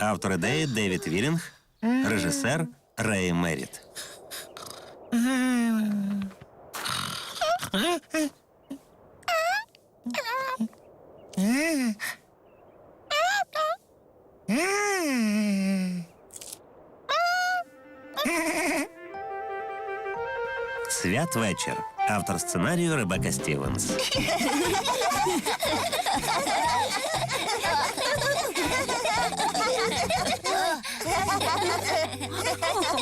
Автор ідеї Девід Вілінг, режисер Рей Меріт. Святвечір. Автор сценарію Ребека Стівенс.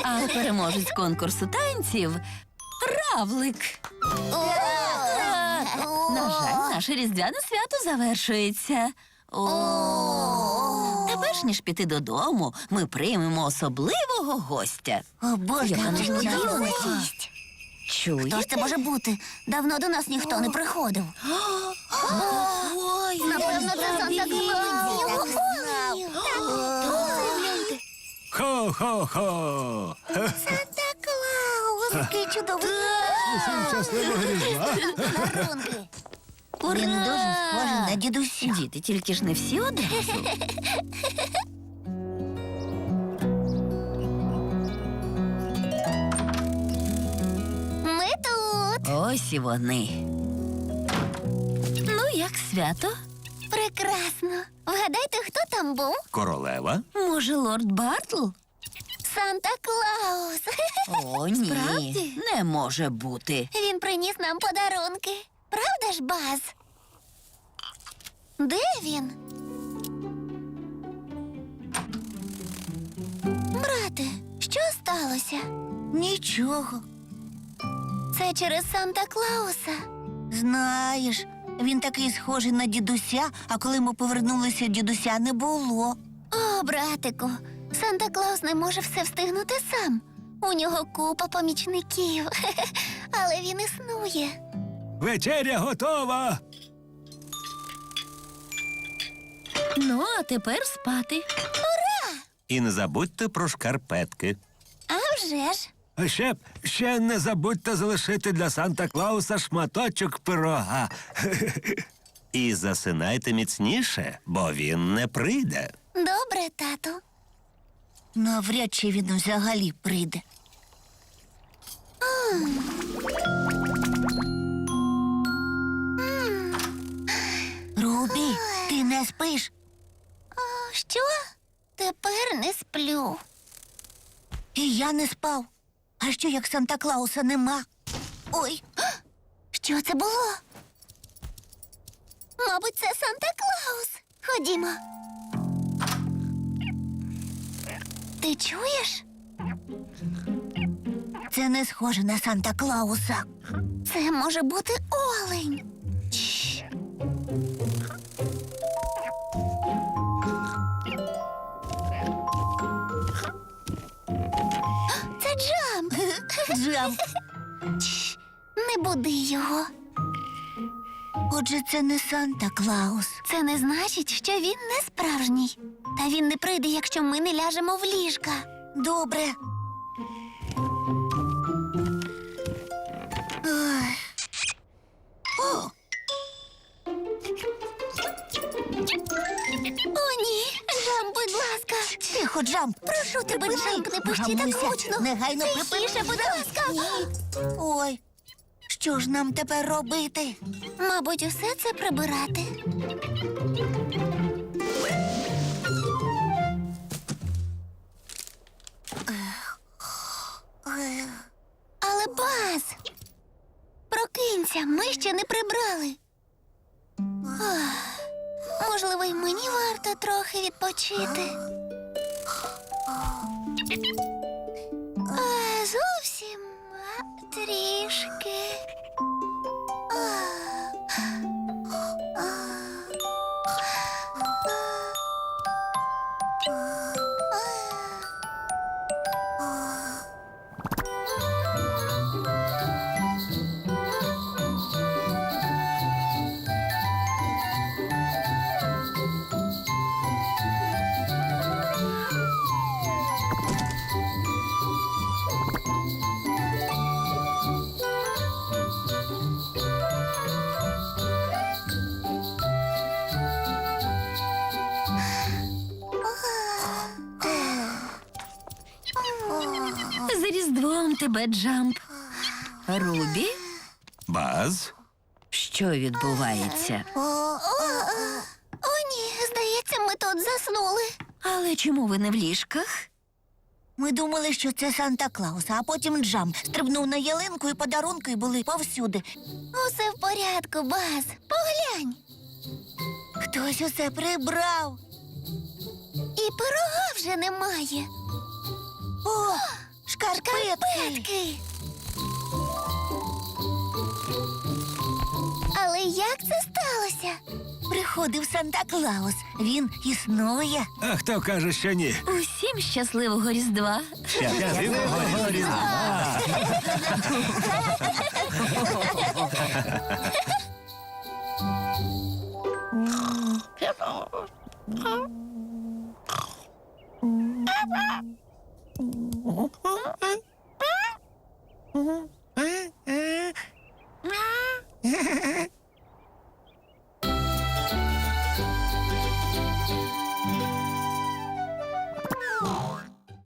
А переможець конкурсу танців Равлик. На жаль, наше різдвяне свято завершується. Та перш ніж піти додому, ми приймемо особливого гостя. О, Боже, Яка несподіванка. Чуєте? Хто ж це може бути? Давно до нас ніхто не приходив. Ой, Напевно, це Санта Клаус. Хо-хо-хо! Санта Клаус. Який чудовий. Щасливого різдва! Дарунки. Він дуже схожий на дідуся. Діти, тільки ж не всі одразу. Ми тут. Ось і вони. Ну, як свято? Прекрасно. Вгадайте, хто там був? Королева. Може, лорд Бартл? Санта Клаус. О, ні. Справді? Не може бути. Він приніс нам подарунки. Правда ж, Баз? Де він? Брате, що сталося? Нічого. Це через Санта Клауса. Знаєш, він такий схожий на дідуся, а коли ми повернулися, дідуся не було. О, братику, Санта Клаус не може все встигнути сам. У нього купа помічників, але він існує. Вечеря готова! Ну, а тепер спати. І не забудьте про шкарпетки. А вже ж. А ще, ще не забудьте залишити для Санта Клауса шматочок пирога. І засинайте міцніше, бо він не прийде. Добре, тату. Навряд чи він взагалі прийде. Рубі, ти не спиш? О, що? Тепер не сплю. І я не спав. А що як Санта Клауса нема? Ой, що це було? Мабуть, це Санта Клаус. Ходімо. Ти чуєш? Це не схоже на Санта Клауса. Це може бути олень. Чш. Це Джамп. Джамп. Чш. Не буди його. Отже, це не Санта Клаус. Це не значить, що він не справжній. Та він не прийде, якщо ми не ляжемо в ліжка. Добре. О, О, ні! Джамп, будь ласка! тихо, Джамп. Прошу тебе, Джамп, не пусти так гучно. Негайно Тихіше, будь ласка. Ой, що ж нам тепер робити? Мабуть, усе це прибирати. Але баз! Прокинься, ми ще не прибрали. Можливо, й мені варто трохи відпочити. А, зовсім трішки. Тебе, Джамп. Рубі? Баз? Що відбувається? О, ні, здається, ми тут заснули. Але чому ви не в ліжках? Ми думали, що це Санта Клаус, а потім Джам стрибнув на ялинку і подарунки були повсюди. Усе в порядку, Баз. Поглянь. Хтось усе прибрав. І пирога вже немає. О, шкарпетки. Петки. Але як це сталося? Приходив Санта Клаус. Він існує. А хто каже, що ні? Усім щасливого Різдва. Щасливого Різдва! Uhum.